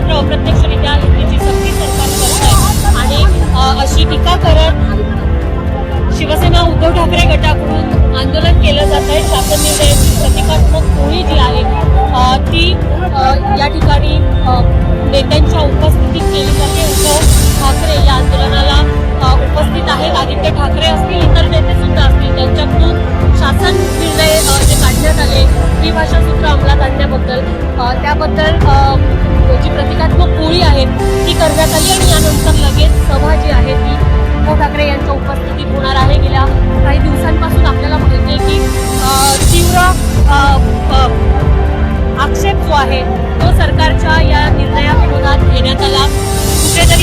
मात्र अप्रत्यक्षरित्या युतीची सक्ती सरकार करत आहे. आणि अशी टीका करत शिवसेना उद्धव ठाकरे गटाकडून आंदोलन केलं जात आहे. शासन निर्णयाची प्रतिकात्मक होळी जी आहे ती या ठिकाणी नेत्यांच्या उपस्थितीत केली जाते. उद्धव ठाकरे या आंदोलनाला उपस्थित आहेत. आदित्य ठाकरे असतील इतर नेते सुद्धा असतील. त्यांच्याकडून शासन निर्णय जे काढण्यात आले त्रिभाषा सूत्र अंमलात आणण्याबद्दल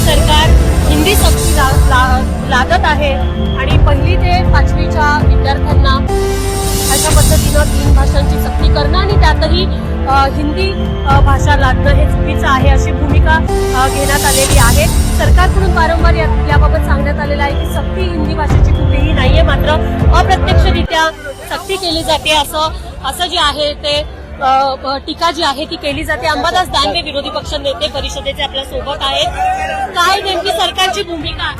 सरकार हिंदी सक्ती ला, ला, लादत आहे आणि पहिली ते पाचवीच्या विद्यार्थ्यांना अशा पद्धतीनं तीन भाषांची सक्ती करणं आणि त्यातही हिंदी भाषा लादणं हे चुकीचं आहे अशी भूमिका घेण्यात आलेली आहे. सरकारकडून वारंवार या- याबाबत सांगण्यात आलेलं आहे की सक्ती हिंदी भाषेची कुठेही नाहीये मात्र अप्रत्यक्षरित्या सक्ती केली जाते असं असं जे आहे ते टीका जी आहे ती केली जाते. अंबादास दानवे विरोधी पक्ष नेते परिषदेचे आपल्यासोबत आहेत. काय नेमकी सरकारची भूमिका?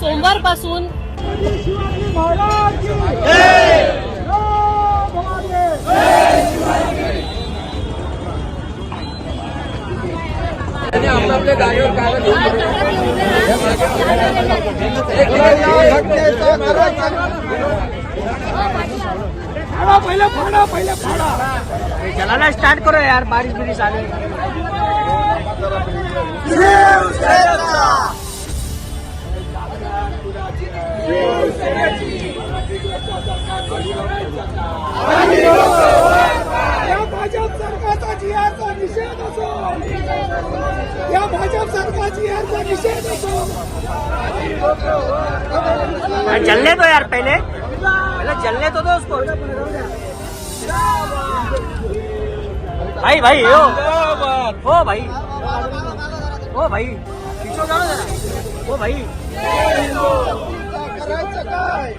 सोमवारपासून फाड़ा पहले फाड़ा पहले फाड़ा चलाना स्टार्ट करो यार. बारिश बिरिश आ रही या भाजप सरकारचा जी आरचा निषेध असो या भाजप सरकारचा जी आरचा निषेध असो जलने दो यार पहले। पहले जलने तो दो उसको। भाई भाई हो हो भाई। हो भाई। पीछे जाओ जरा। हो भाई। करायचं काय